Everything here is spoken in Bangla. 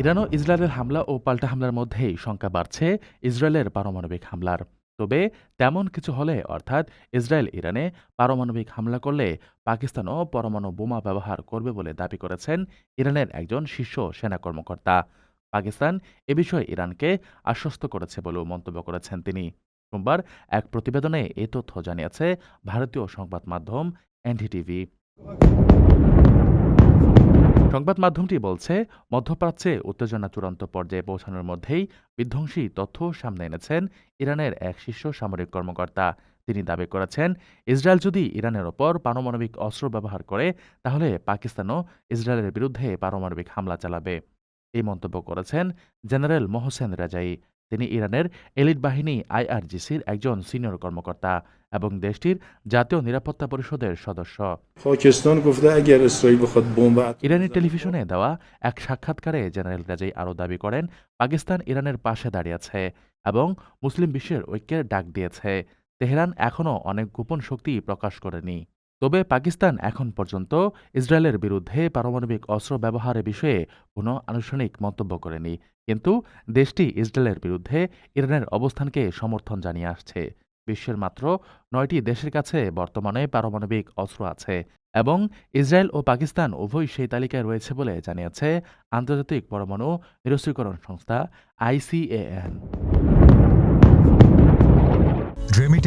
ইরান ও ইসরায়েলের হামলা ও পাল্টা হামলার মধ্যেই শঙ্কা বাড়ছে ইসরায়েলের পারমাণবিক হামলার। তবে তেমন কিছু হলে, অর্থাৎ ইসরায়েল ইরানে পারমাণবিক হামলা করলে পাকিস্তানও পরমাণু বোমা ব্যবহার করবে বলে দাবি করেছেন ইরানের একজন শীর্ষ সেনা কর্মকর্তা। পাকিস্তান এ বিষয়ে ইরানকে আশ্বস্ত করেছে বলেও মন্তব্য করেছেন তিনি। সোমবার এক প্রতিবেদনে এ তথ্য জানিয়েছে ভারতীয় সংবাদ মাধ্যম এনডিটিভি। সংবাদ মাধ্যমটি বলছে, মধ্যপ্রাচ্যে উত্তেজনা চূড়ান্ত পর্যায়ে পৌঁছানোর মধ্যেই বিধ্বংসী তথ্য সামনে এনেছেন ইরানের এক শীর্ষ সামরিক কর্মকর্তা। তিনি দাবি করেছেন, ইসরায়েল যদি ইরানের ওপর পারমাণবিক অস্ত্র ব্যবহার করে, তাহলে পাকিস্তানও ইসরায়েলের বিরুদ্ধে পারমাণবিক হামলা চালাবে। এই মন্তব্য করেছেন জেনারেল মোহসেন রেজাই। তিনি ইরানের এলিট বাহিনী আইআরজিসির একজন সিনিয়র কর্মকর্তা এবং দেশটির জাতীয় নিরাপত্তা পরিষদের সদস্য। ইরানি টেলিভিশনে দেওয়া এক সাক্ষাৎকারে জেনারেল কাজেই আরও দাবি করেন পাকিস্তান ইরানের পাশে দাঁড়িয়েছে এবং মুসলিম বিশ্বের ঐক্যের ডাক দিয়েছে। তেহরান এখনও অনেক গোপন শক্তি প্রকাশ করেনি। তবে পাকিস্তান এখন পর্যন্ত ইসরায়েলের বিরুদ্ধে পারমাণবিক অস্ত্র ব্যবহারের বিষয়ে কোনো আনুষ্ঠানিক মন্তব্য করেনি। কিন্তু দেশটি ইসরায়েলের বিরুদ্ধে ইরানের অবস্থানকে সমর্থন জানিয়ে আসছে। বিশ্বের মাত্র নয়টি দেশের কাছে বর্তমানে পারমাণবিক অস্ত্র আছে এবং ইসরায়েল ও পাকিস্তান উভয় সেই তালিকায় রয়েছে বলে জানিয়েছে আন্তর্জাতিক পরমাণু নিরস্ত্রীকরণ সংস্থা আইসিএএন।